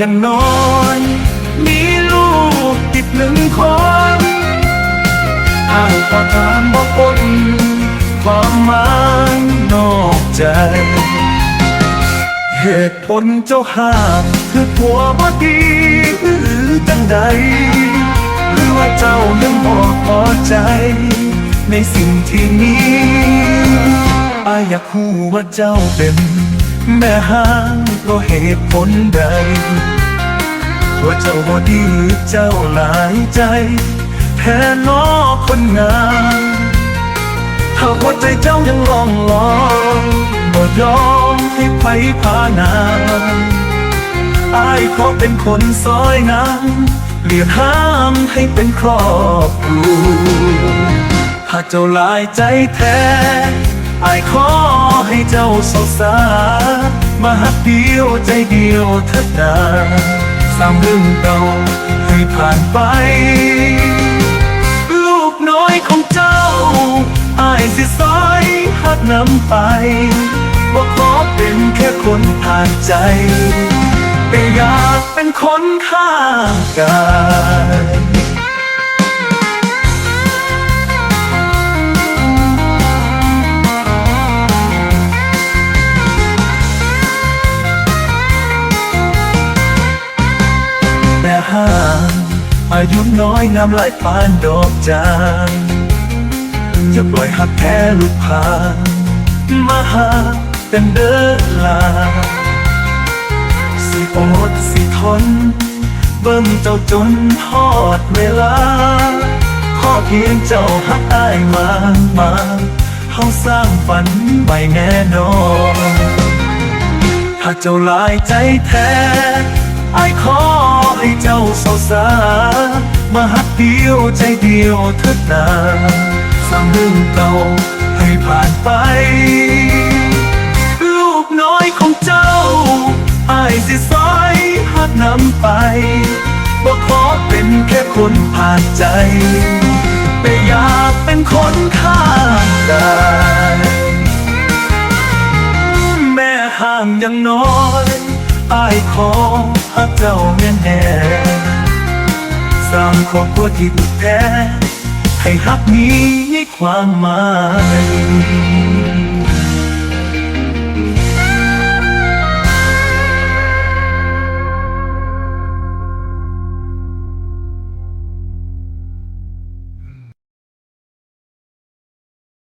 ยังน้อย มีลูกติดหนึ่งคนอ้างขอถามบอกคนความหมายนอกใจ เหตุผลเจ้าห้ามคือผัวบ่ดีหรือจังใด หรือว่าเจ้ายังบ่พอใจ ในสิ่งที่มีอายอยากรู้ว่าเจ้าเป็น แม่ห้างเพราะเหตุผลใด ว่าเจ้าบ่ดีเจ้าหลายใจ แพ้น้อคนงามถ้าหัวใจเจ้ายังลองลองบ่ยอมให้ไผพานางอายขอเป็นคนซอยงานเลียกห้ามให้เป็นครอบครัวถ้าเจ้าหลายใจแท้อายขอให้เจ้าสงสาร มาหักเดียวใจเดียวเถิดนาสร้างเรื่องเก่าให้ผ่านไป ลูกน้อยของเจ้าอายสิซอยหักน้ำไปบอกขอเป็นแค่คนผ่านใจแต่อยากเป็นคนข้างกาย ห้างอายุน้อยงามหลายปานดอกจานจะปล่อยหักแค่ลูกพามาหาเป็นเดินลา สิอดสิทน เบิ่งเจ้าจนทอดเวลา ขอเพียงเจ้าหักอายมามาเฮาสร้างฝันใหม่แน่นอนถ้าเจ้าลายใจแท้ไอ้ขอ ให้เจ้าเศร้าสามาหักเดียวใจเดียวเถิดนาสร้างเรื่องเก่าให้ผ่านไป ลูกน้อยของเจ้าอายสิซอยหักน้ำไปบอกขอเป็นแค่คนผ่านใจ แต่อยากเป็นคนข้างกายแม่ห่างยังน้อยอายขอหักเจ้าแน่แน่ สร้างครอบครัวที่บุกแท้ ให้ฮักนี้ความหมาย